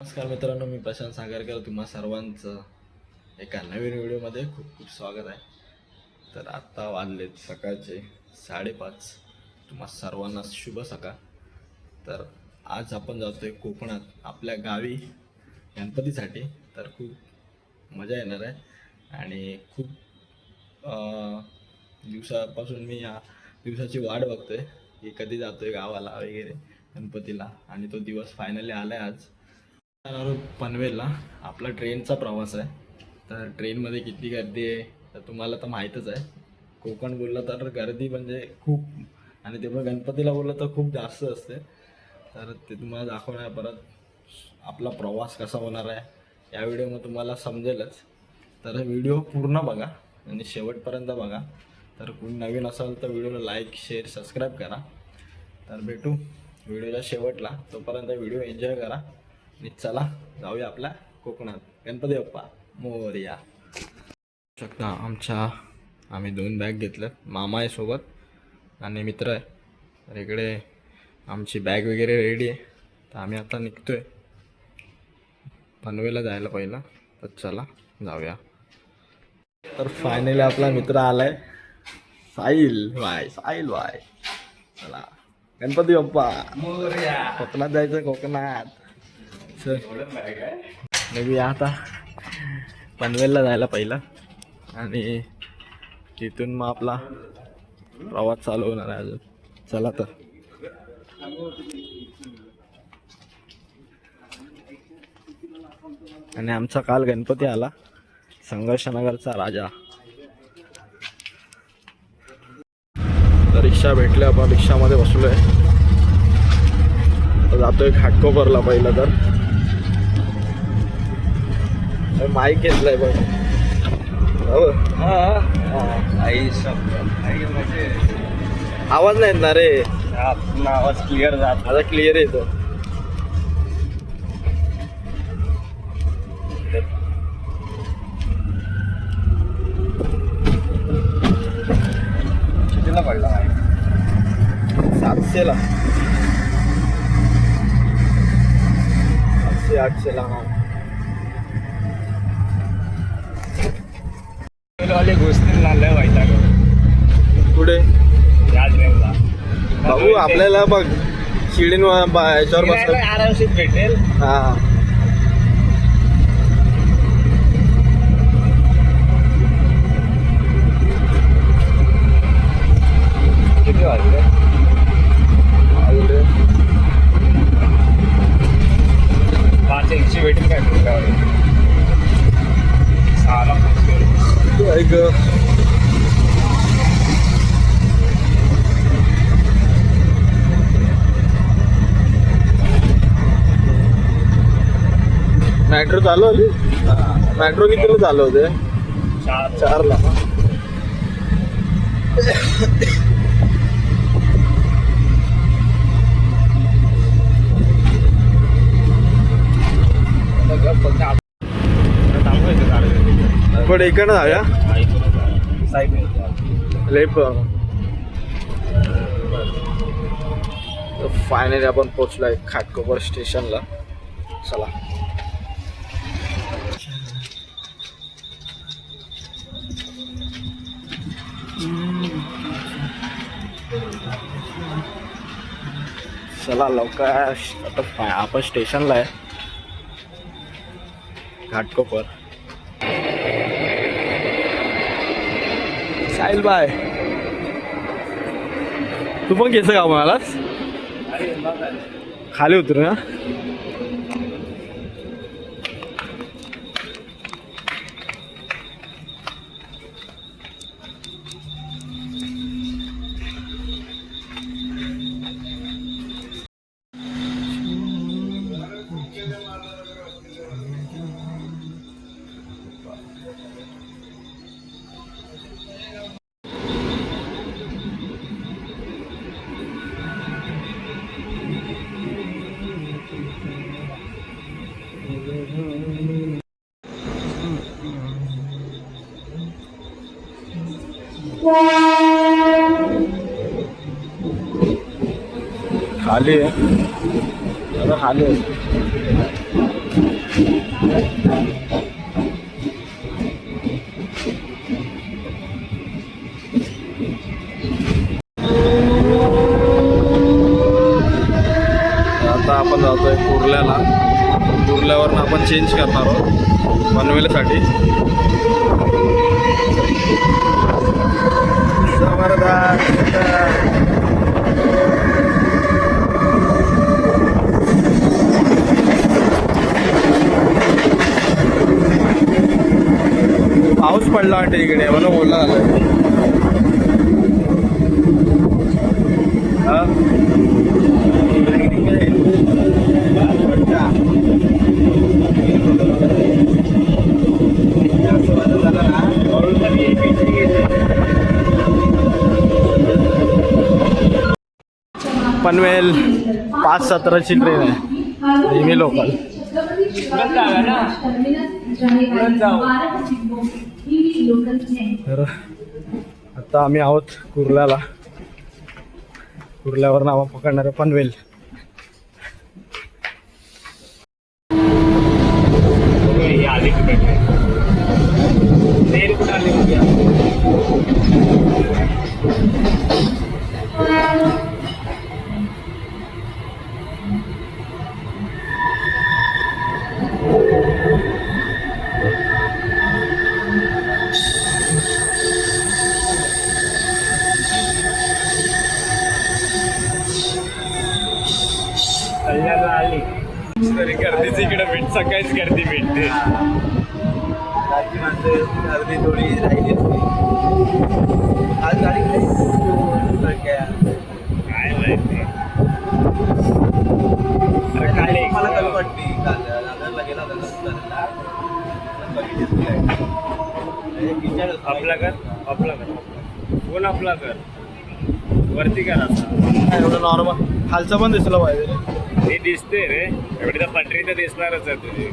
नमस्कार मित्रांनो मी प्रशांत सागरकर. तुम्हा सर्वांचं एका नवीन व्हिडिओमध्ये खूप खूप स्वागत आहे. तर आत्ता वाजलेत सकाळचे साडेपाच. तुम्हा सर्वांना शुभ सकाळ. तर आज आपण जातो आहे कोकणात आपल्या गावी गणपतीसाठी. तर खूप मजा येणार आहे. आणि खूप दिवसापासून मी या दिवसाची वाट बघतोय की कधी जातो आहे गावाला वगैरे गणपतीला. आणि तो दिवस फायनली आला आहे आज. आहोत पनवेलला. आपला ट्रेनचा प्रवास आहे. तर ट्रेनमध्ये किती गर्दी आहे तर तुम्हाला तर माहीतच आहे. कोकण बोललं तर गर्दी म्हणजे खूप. आणि ते पण गणपतीला बोललं तर खूप जास्त असते. तर ते तुम्हाला दाखवणार परत. आपला प्रवास कसा होणार आहे या व्हिडिओमध्ये तुम्हाला समजेलच. तर व्हिडिओ पूर्ण बघा आणि शेवटपर्यंत बघा. तर कोणी नवीन असाल तर व्हिडिओला लाईक शेअर सबस्क्राईब करा. तर भेटू. व्हिडिओच्या शेवटला. तोपर्यंत व्हिडिओ एन्जॉय करा. आणि चला जाऊया आपल्या कोकणात. गणपती बाप्पा मोरया. शकता आमच्या आम्ही दोन बॅग घेतल्यात. मामा आहे सोबत आणि मित्र आहे. तर इकडे आमची बॅग वगैरे रेडी आहे. तर आम्ही आता निघतोय. पनवेला जायला पहिला. तर चला जाऊया. तर फायनली आपला मित्र आलाय. साहिल बाय साहिल बाय चला. गणपती बाप्पा कोकणात जायचं कोकणात. चल नवी आता पनवेलला जायला पहिला. आणि तिथून मग आपला प्रवास चालू होणार आहे अजून. चला तर. आणि आमचा काल गणपती आला. संघर्षनगरचा राजा. तर रिक्षा भेटले आपण रिक्षामध्ये बसलोय. आता जातोय घाटकोपरला पहिलं तर. माईक घेतलाय बघ. हो. म्हणजे. आवाज नाही येत ना रे. आवाज क्लिअर जात आता क्लिअर येतो. कितीला पडला सातशेला. सातशे आठशेला हा. वाले गोष्टी नाल्या व्हायचा पुढे या ट्रेनला भाऊ आपल्याला बघ बा- याच्यावर बसलं आरामशीर भेटेल. हा किती वाजले? पाच एकशे भेटेल काय तुमच्यावर सहाला ऐक मेट्रो चालू होती. मेट्रो कितीला चालू होते? चार चारला. पण इकडनं जाऊया. लेप फायनली आपण पोचलोय खाटकोपर स्टेशनला. चला. चला लवकर आता आपण स्टेशनला आहे. घाटकोपर साहिल बाय तू पण केस का म्हणालास? खाली उतरू ना. खाली आहे. खाली आहे. आता आपण जातोय कुर्ल्याला. कुर्ल्यावरनं आपण चेंज करणार आहोत. पनवेलसाठी पडला वाटते इकडे म्हणून बोलला झालं हा? पनवेल पाच सतराची ट्रेन आहे. नेहमी लोकल तर आता आम्ही आहोत कुर्ल्याला. कुर्ल्यावर नावा पकडणार पनवेल. तरी गर्दीच इकडे भेट सकाळीच गर्दी भेटते. अर्धी थोडी राहिली आज गाडी काय माहिती. अरे खाली मला कमी वाटते दादरला गेला होता आपला कर आपला कर कोण आपला कर वरती कर एवढं नॉर्मल खालचं पण दिसलं पाहिजे. हे दिसते रे. एवढी तर पटरी तर दिसणारच आहे तुझी.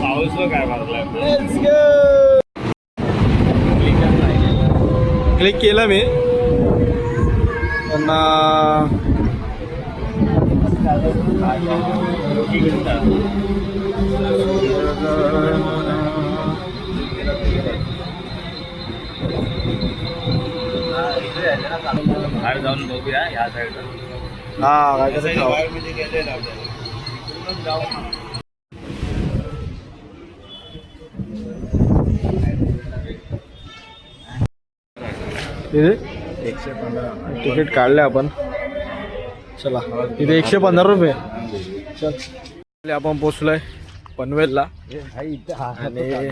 पाऊस बघ काय मारलाय. क्लिक केलं मी. पण जाऊन बघूया ह्या साईडला हा काय. म्हणजे आपल्याला. तिथे तिकीट काढले आपण. चला तिथे एकशे पंधरा रुपये. चल. आपण पोचलोय पनवेलला. आणि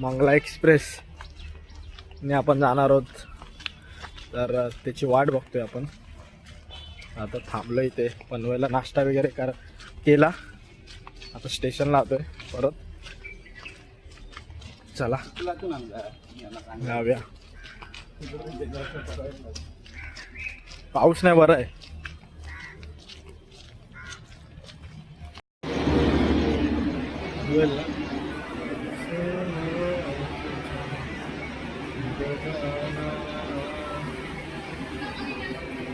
मंगला एक्सप्रेस. ने आपण जाणार आहोत तर त्याची वाट बघतोय आपण. आता थांबलो इथे पनवेला नाश्ता वगैरे कर केला. आता स्टेशनला आलोय परत. चला. जाऊया. पाऊस नाही बरं आहे.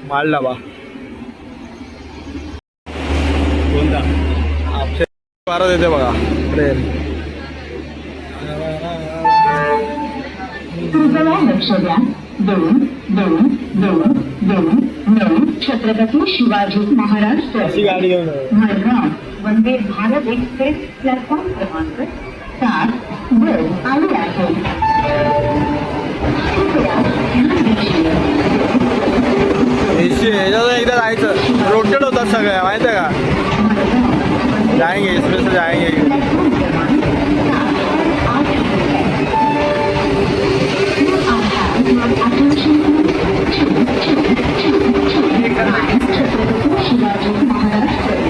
माल डबा कोणता? बारा देते बघा. ट्रेन पूर्वला लक्ष द्या. दोन दोन दोन दोन नऊ छत्रपती शिवाजी महाराज वंदे भारत एक्सप्रेस प्लॅटफॉर्म क्रमांक सात. आले आहे ह्याच्यात एकदा जायचं. रोटेड होतात सगळ्या माहिती आहे का? मडगाव एक्सप्रेस से जाएंगे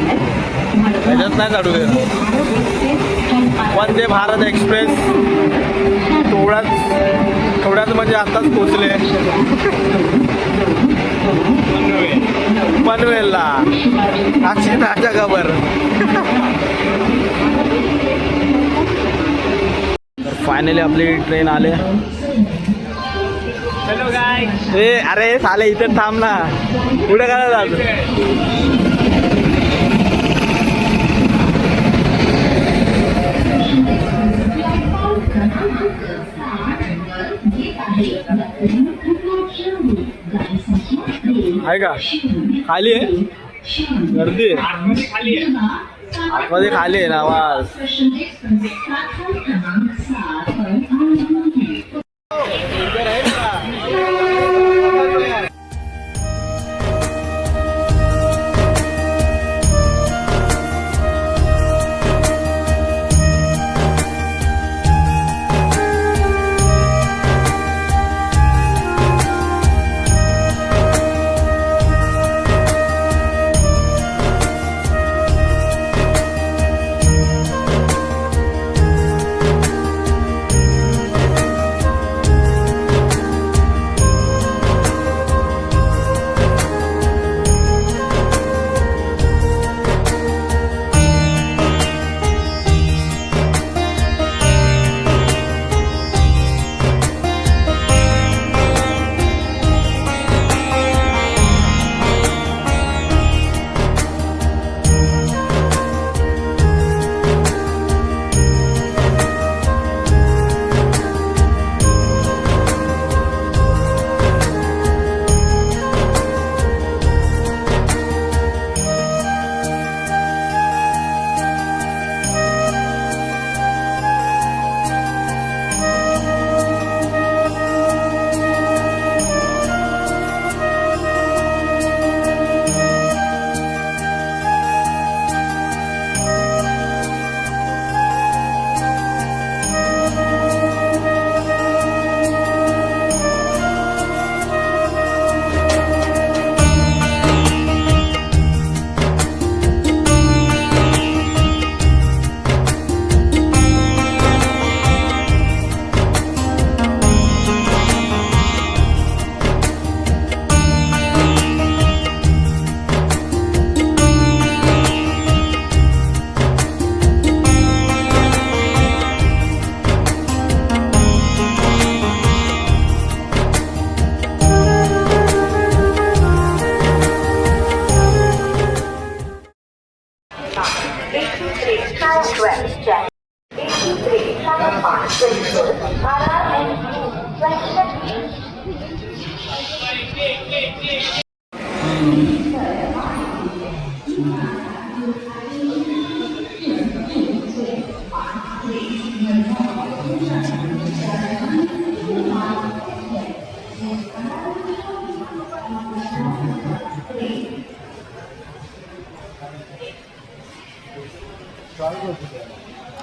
ह्याच्यात नाही काढू दे वंदे भारत एक्सप्रेस थोड्याच थोड्याच म्हणजे आताच पोचले पनवेलला तर फायनली आपली ट्रेन आले. ए अरे साले इथे थांब ना. पुढे काय जातो आहे का? खाली आहे? गर्दी आहे. आतमध्ये खाली आहे. आतमध्ये खाली आहे ना आवाज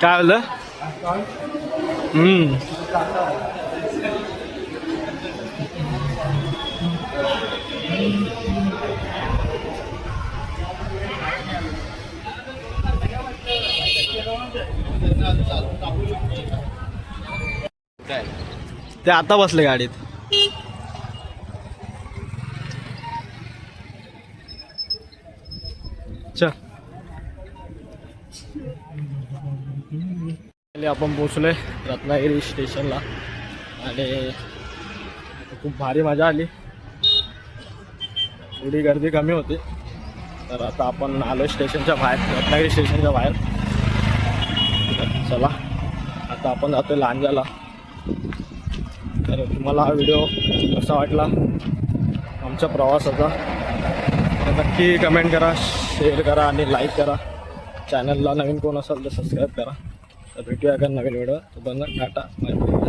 काय बोललं हम्म. ते आता बसले गाडीत. चल. फायनली आपण पोचलोय रत्नागिरी स्टेशनला. आणि खूप भारी मजा आली. थोडी गर्दी कमी होती. तर आता आपण आलो स्टेशनच्या बाहेर रत्नागिरी स्टेशनच्या बाहेर. चला आता आपण जातो लांजाला. तर तुम्हाला हा व्हिडिओ कसा वाटला? आमच्या प्रवासाचा. नक्की कमेंट करा शेअर करा आणि लाईक करा. चॅनलला नवीन कोण असाल तर सबस्क्राईब करा. भेटूया का नवीन व्हिडिओ तोपर्यंत टाटा बाय बाय. धन्यवाद